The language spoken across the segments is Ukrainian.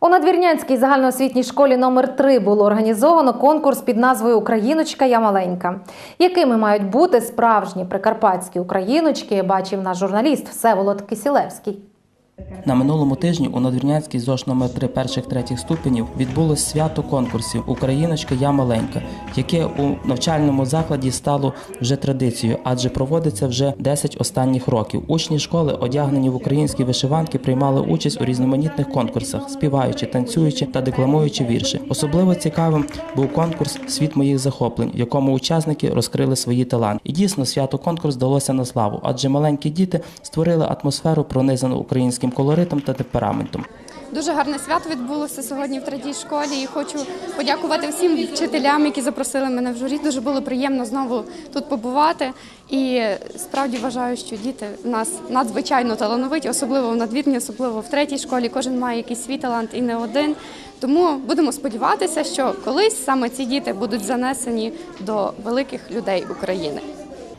У надвірнянській загальноосвітній школі номер 3 було організовано конкурс під назвою Україночка я маленька. Якими мають бути справжні прикарпатські україночки, бачив наш журналіст Всеволод Кисілевський. На минулому тижні у Надвірнянській ЗОШ номер 3 перших третіх ступенів відбулось свято конкурсів Україночка Я маленька, яке у навчальному закладі стало вже традицією, адже проводиться вже 10 останніх років. Учні школи, одягнені в українські вишиванки, приймали участь у різноманітних конкурсах, співаючи, танцюючи та декламуючи вірші. Особливо цікавим був конкурс Світ моїх захоплень, в якому учасники розкрили свої таланти. І дійсно свято конкурс вдалося на славу, адже маленькі діти створили атмосферу, пронизану українським колоритом та темпераментом. Дуже гарне свято відбулося сьогодні в третій школі. І хочу подякувати всім вчителям, які запросили мене в журі. Дуже було приємно знову тут побувати. І справді вважаю, що діти в нас надзвичайно талановиті, особливо в надвірні, особливо в третій школі. Кожен має якийсь свій талант і не один. Тому будемо сподіватися, що колись саме ці діти будуть занесені до великих людей України.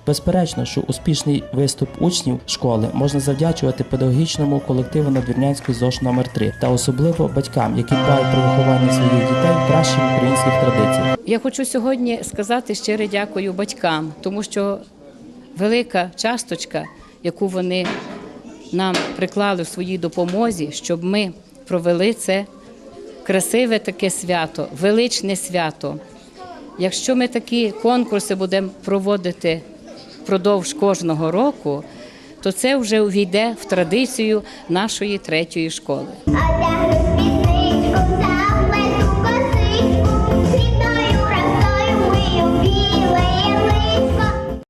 Безперечно, що успішний виступ учнів школи можна завдячувати педагогічному колективу Надвірнянської ЗОШ номер 3 та особливо батькам, які дбають про виховання своїх дітей кращих українських традиціях. Я хочу сьогодні сказати щире дякую батькам, тому що велика часточка, яку вони нам приклали в своїй допомозі, щоб ми провели це красиве таке свято, величне свято. Якщо ми такі конкурси будемо проводити впродовж кожного року, то це вже увійде в традицію нашої третьої школи.